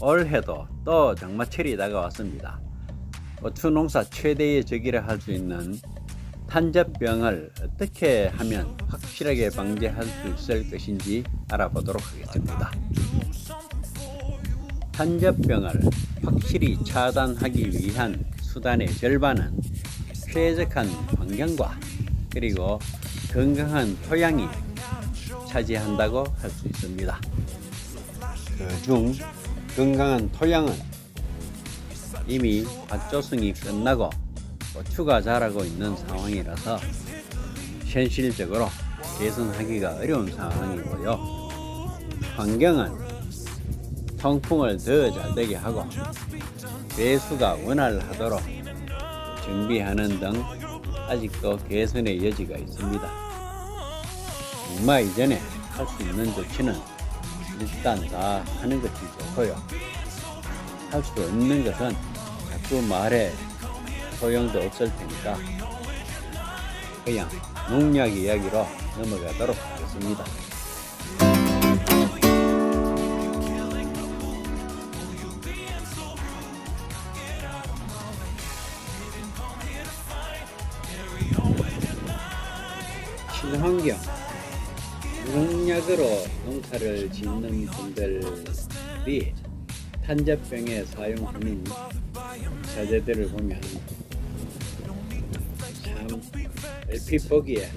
올해도 또 장마철이 다가왔습니다. 어추 농사 최대의 적이라 할 수 있는 탄저병을 어떻게 하면 확실하게 방지할 수 있을 것인지 알아보도록 하겠습니다. 탄저병을 확실히 차단하기 위한 수단의 절반은 쾌적한 환경과 그리고 건강한 토양이 차지한다고 할 수 있습니다. 그중 건강한 토양은 이미 밭조성이 끝나고 고추가 자라고 있는 상황이라서 현실적으로 개선하기가 어려운 상황이고요. 환경은 통풍을 더 잘 되게 하고 배수가 원활하도록 정비하는 등 아직도 개선의 여지가 있습니다. 정말 이전에 할 수 있는 조치는 일단 다 하는 것이 좋고요. 할수 없는 것은 자꾸 말에 소용도 없을 테니까 그냥 농약 이야기로 넘어가도록 하겠습니다. 분들이 탄저병에 사용하는 자재들을 보면 참 얼핏 보기에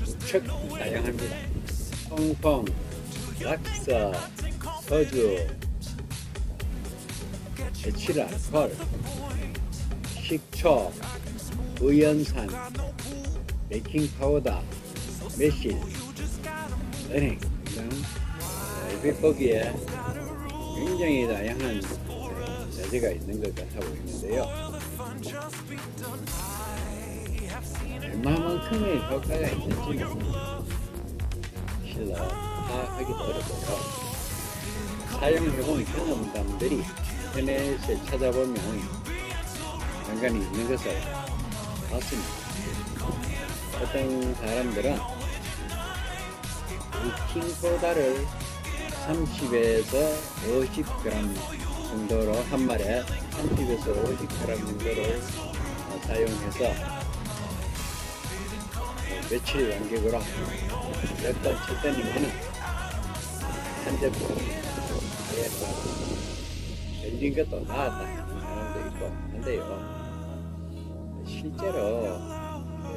무척 다양합니다. 통풍, 락서, 소주, 에칠 알콜, 식초, 우연산, 베이킹 파우더, 매실, 은행 등 보기에 굉장히 다양한 자재가 있는 것 같아 보이는데요. 얼마만큼의 효과가 있는지는 실로 파악하기도 어렵고요. 사용해본 경험담들이 인터넷에 찾아보면 간간히 있는 것을 봤습니다. 어떤 사람들은 베이킹소다를 30에서 50g 정도로 한 마리에 30에서 50g 정도를 어, 사용해서 어, 며칠 간격으로 몇번 쳤더니만은 한 제품에 견딘 것도 나았다. 하는 사람도 있고 한데요. 실제로 그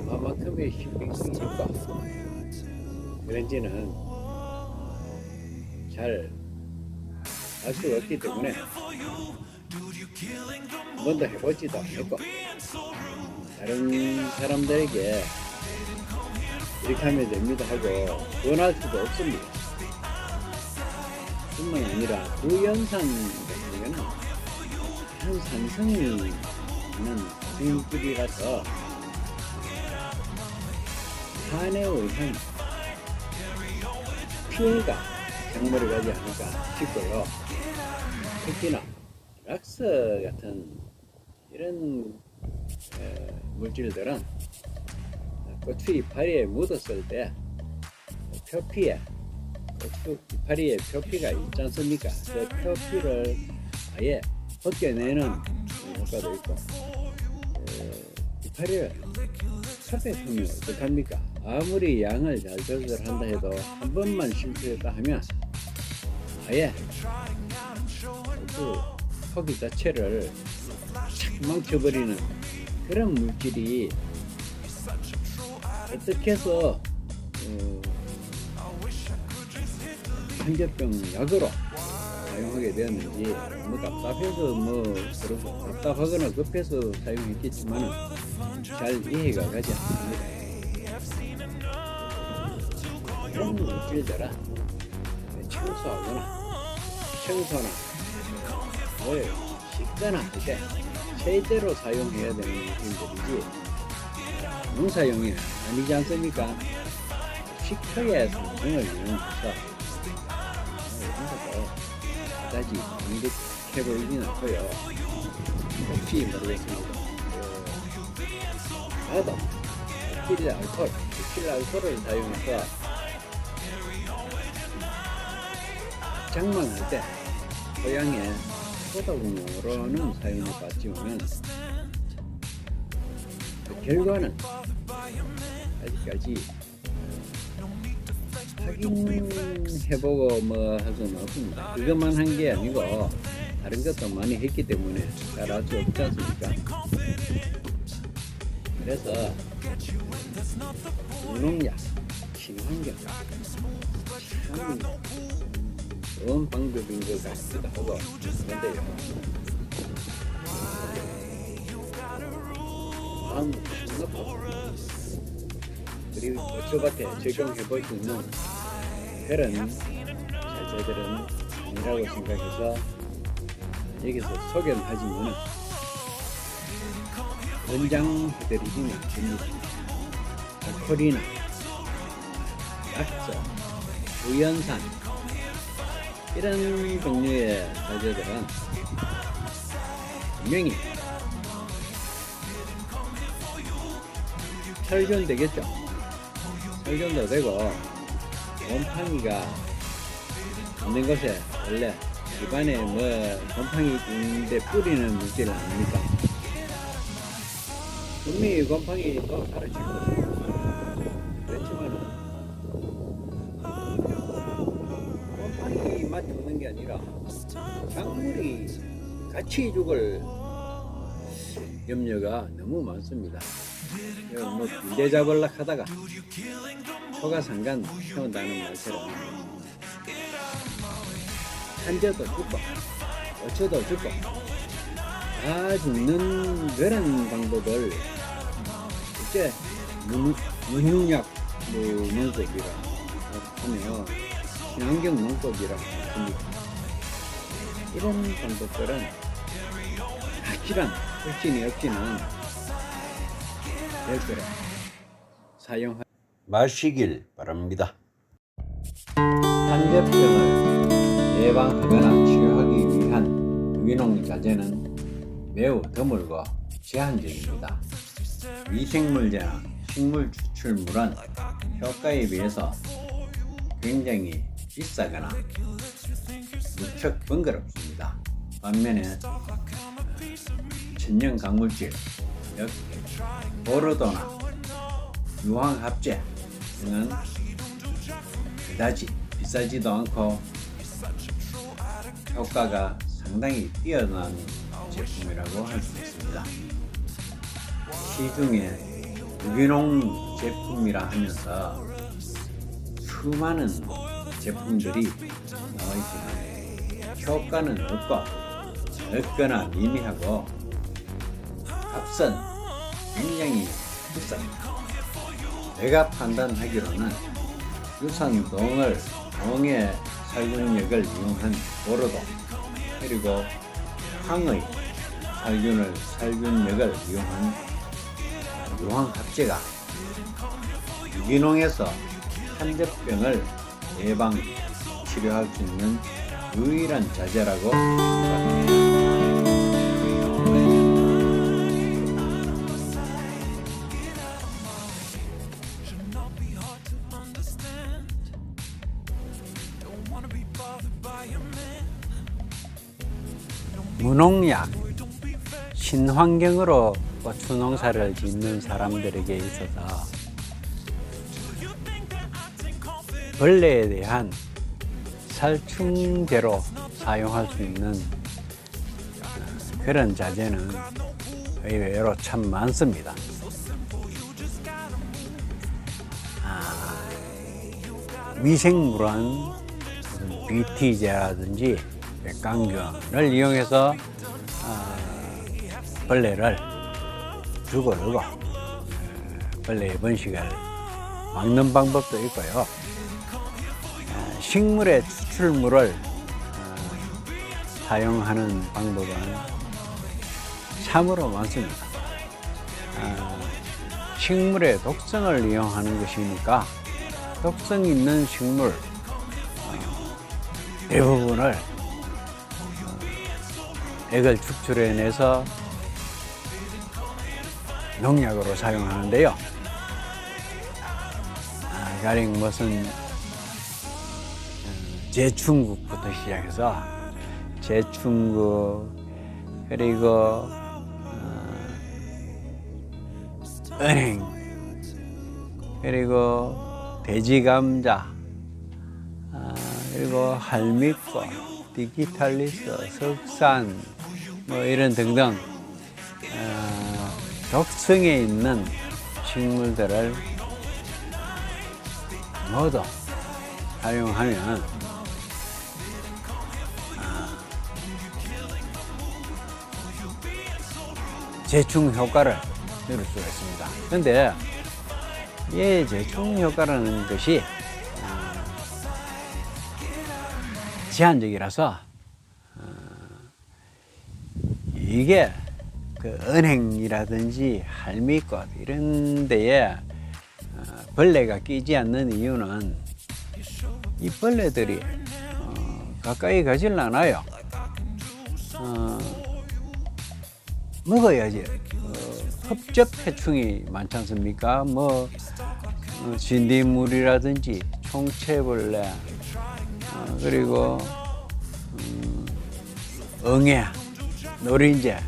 얼마만큼의 힐링이 있고 그런지는 잘 알 수가 없기 때문에 한 번도 해보지도 않았고 다른 사람들에게 이렇게 하면 됩니다 하고 권할 수도 없습니다. 뿐만 아니라 구연산 같은 경우는 한 산성이 있는 생물이라서 산에 의한 피해가 작물을 가지 않을까 싶고요. 특히나 락스 같은 이런 에, 물질들은 고추 이파리에 묻었을 때 표피에 고추 이파리에 표피가 있지 않습니까? 그 표피를 아예 벗겨내는 효과도 있고 에, 이파리를 섭외하면 어떡합니까? 아무리 양을 잘 조절한다 해도 한 번만 실수했다 하면 아예 그 허기 자체를 착 망쳐버리는 그런 물질이 어떻게 해서 어, 한저병 약으로 사용하게 되었는지 뭐 답답해서 뭐 그러고 답답하거나 급해서 사용했겠지만 잘 이해가 가지 않습니다. 이런 물질들은 청소하거나 청소나 뭘 씻거나 이렇게 최대로 사용해야 되는 물질들이지 농사용이 아니지 않습니까? 식초의 성분을 이용해서 그다지 강력해 보이진 않고요. 혹시 모르겠습니다. 그, 나도 에틸 알코올, 에틸 알코올을 사용해서 장만할 때 고향에 소다공으로는 사용을 받지만 그 결과는 아직까지 확인해보고 뭐 할 수는 없습니다. 그것만 한 게 아니고 다른 것도 많이 했기 때문에 잘 알 수 없지 않습니까? 그래서 무농약, 친환경 참 좋은 방법인 것 같기도 하고 그런데요. 마음 한없고 그리고 저밭에 적용해 볼 수 있는 그런 자재들은 아니라고 생각해서 여기서 소개는 하지만 권장해드리지는 않습니다. 알코리나 약초, 우연산 이런 종류의 자재들은 분명히 살균 되겠죠. 살균도 되고 곰팡이가 있는 것에 원래 집안에 뭐 곰팡이 있는데 뿌리는 물질 아닙니까? 분명히 곰팡이도 사라질 거예요. 게 아니라 작물이 같이 죽을 염려가 너무 많습니다. 뭐 군대 잡으려 하다가 소가 상간 태운다는 말처럼 한자도 죽고 어처도 죽고 다 죽는 그런 방법을 이제 무- 무농약 뭐 농법이라 하며 친환경 농법이라 합니다. 이런 방법들은 확실한 확신이 없지는 절대로 사용 마시길 바랍니다. 한제병을 예방하거나 치료하기 위한 유기농 자재는 매우 드물고 제한적입니다. 미생물제나 식물 추출물은 효과에 비해서 굉장히 비싸거나 무척 번거롭습니다. 반면에 천연 강물질, 즉 보르도나 유황합제 등은 그다지 비싸지도 않고 효과가 상당히 뛰어난 제품이라고 할 수 있습니다. 시중에 유기농 제품이라 하면서 수많은 제품들이 나와 있지만 효과는 없고 없거나 미미하고 값은 굉장히 비쌉니다. 내가 판단하기로는 유산동을 동의 살균력을 이용한 보르도 그리고 황의 살균을 살균력을 이용한 유황 합제가 유기농에서 한접병을 예방 치료할 수 있는 유일한 자재라고 생각합니다. 무농약, 신환경으로 고추 농사를 짓는 사람들에게 있어서 벌레에 대한 살충제로 사용할 수 있는 그런 자재는 의외로 참 많습니다. 아, 미생물은 BT제라든지 백강균을 이용해서 아, 벌레를 죽어르고 어, 벌레의 번식을 막는 방법도 있고요. 아, 식물의 추출물을 아, 사용하는 방법은 참으로 많습니다. 아, 식물의 독성을 이용하는 것이니까 독성 있는 식물 어, 대부분을 어, 액을 축출해내서 농약으로 사용하는데요. 아, 가령 무슨 어, 제충국부터 부터 시작해서 제충국 그리고 어, 은행 그리고 돼지 감자 아, 그리고 할미꽃 디지털리스 석산 뭐 이런 등등 어, 독성에 있는 식물들을 모두 사용하면 제충 효과를 누릴 수가 있습니다. 근데 이 제충 효과라는 것이 어, 제한적이라서 어, 이게 그 은행이라든지 할미꽃 이런 데에 어, 벌레가 끼지 않는 이유는 이 벌레들이 어, 가까이 가질 않아요. 어, 먹어야지. 어, 흡접 해충이 많지 않습니까? 뭐 어, 진딧물이라든지 총채벌레 어, 그리고 음, 응애, 노린재,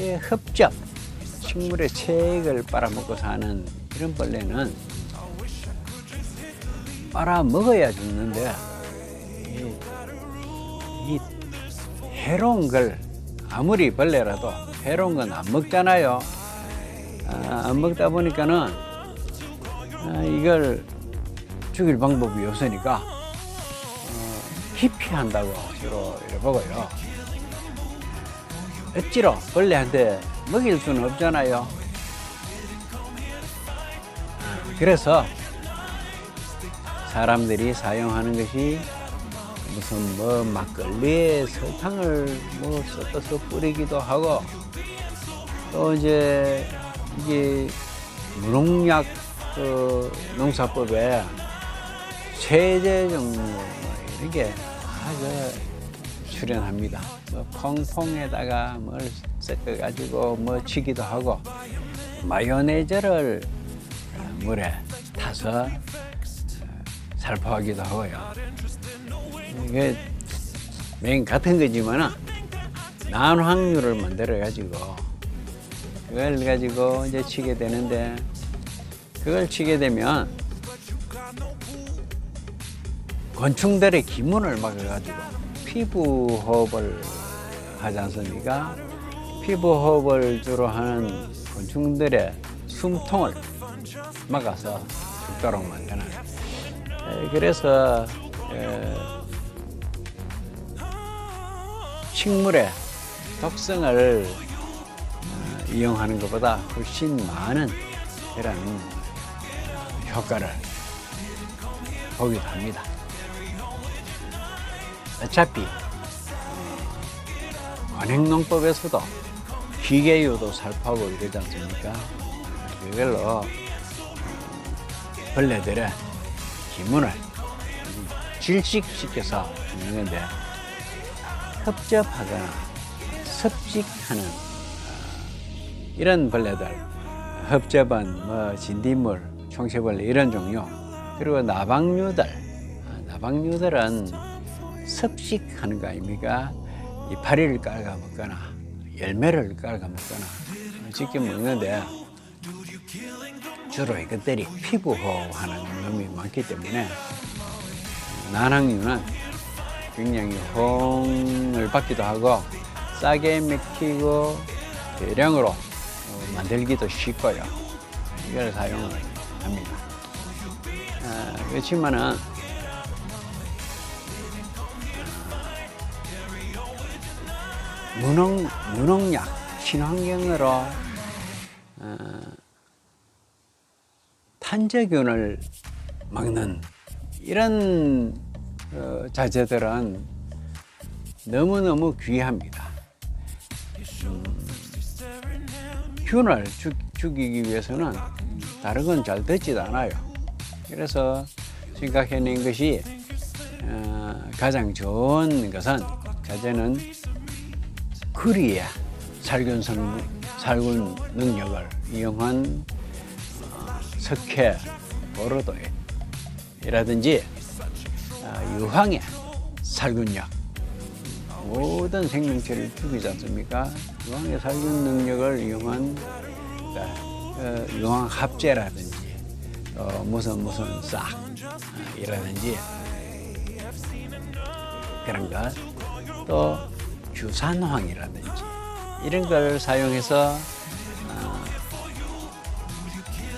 이 흡접 식물의 체액을 빨아먹고 사는 이런 벌레는 빨아 먹어야 죽는데 이, 이 해로운 걸 아무리 벌레라도 해로운 건 안 먹잖아요. 아, 안 먹다 보니까는 아, 이걸 죽일 방법이 없으니까 어, 희피한다고 주로 이래 보고요. 억지로 벌레한테 먹일 수는 없잖아요. 그래서 사람들이 사용하는 것이 무슨 뭐 막걸리에 설탕을 뭐 섞어서 뿌리기도 하고 또 이제 이게 무농약 그 농사법에 세제 종류 뭐 이런 게 아주 출연합니다. 뭐 퐁퐁에다가 뭘 섞어가지고 뭐 치기도 하고 마요네즈를 물에 타서 살포하기도 하고요. 이게 맨 같은 거지만은 난황류를 만들어 가지고 그걸 가지고 이제 치게 되는데 그걸 치게 되면 곤충들의 기문을 막아가지고 피부 호흡을 하지 않습니까? 피부 호흡을 주로 하는 곤충들의 숨통을 막아서 죽도록 만드는. 에, 그래서 식물의 독성을 어, 이용하는 것보다 훨씬 많은 이런 효과를 보기도 합니다. 어차피 관행농법에서도 기계유도 살포하고 이러지 않습니까? 그걸로 벌레들의 기문을 질식시켜서 죽는 건데 흡접하거나 섭식하는 어, 이런 벌레들 흡접은 뭐 진딧물, 총체벌레 이런 종류 그리고 나방류들 아, 나방류들은 섭식하는 거 아닙니까? 이파리를 깔아 먹거나 열매를 깔아 먹거나 직접 먹는데 주로 이것들이 피부 호흡하는 놈이 많기 때문에 난항류는 굉장히 호응을 받기도 하고 싸게 먹히고 대량으로 어, 만들기도 쉽고요. 이걸 사용을 합니다. 아, 그렇지만은 무농, 무농약, 친환경으로 어, 탄저균을 막는 이런 어, 자재들은 너무너무 귀합니다. 음, 균을 죽, 죽이기 위해서는 다른 건 잘 되지도 않아요. 그래서 생각해낸 것이 어, 가장 좋은 것은 자재는 크리의 살균 성 살균 능력을 이용한 어, 석회 보르도이라든지 어, 유황의 살균력. 모든 생명체를 죽이지 않습니까? 유황의 살균 능력을 이용한 어, 유황 합제라든지 또 무슨 무슨 싹이라든지 그런 것, 또 규산황이라든지 이런 걸 사용해서 어,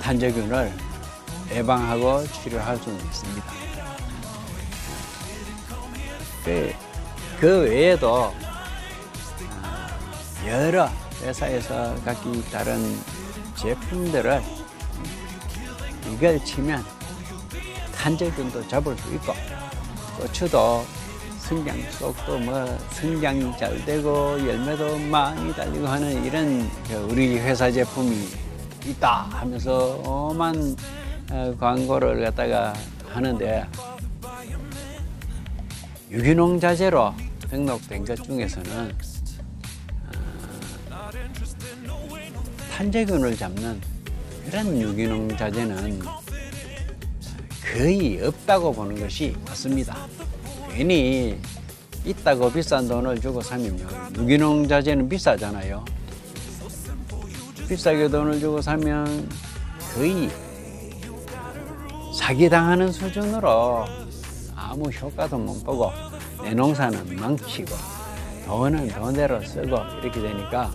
탄저균을 예방하고 치료할 수는 있습니다. 그, 그 외에도 어, 여러 회사에서 각기 다른 제품들을 이걸 치면 탄저균도 잡을 수 있고 고추도 성장 속도 뭐 성장이 잘 되고 열매도 많이 달리고 하는 이런 그 우리 회사 제품이 있다 하면서 엄한 어, 광고를 갖다가 하는데 유기농 자재로 등록된 것 중에서는 어, 탄저균을 잡는 그런 유기농 자재는 거의 없다고 보는 것이 맞습니다. 괜히 있다고 비싼 돈을 주고 사면요. 유기농 자재는 비싸잖아요. 비싸게 돈을 주고 사면 거의 사기당하는 수준으로 아무 효과도 못 보고 내 농사는 망치고 돈은 돈대로 쓰고 이렇게 되니까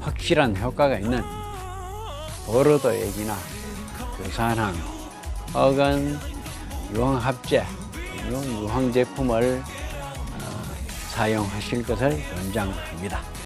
확실한 효과가 있는 보르도액이나 교산항 혹은 유황합제 유황 제품을 어, 사용하실 것을 권장합니다.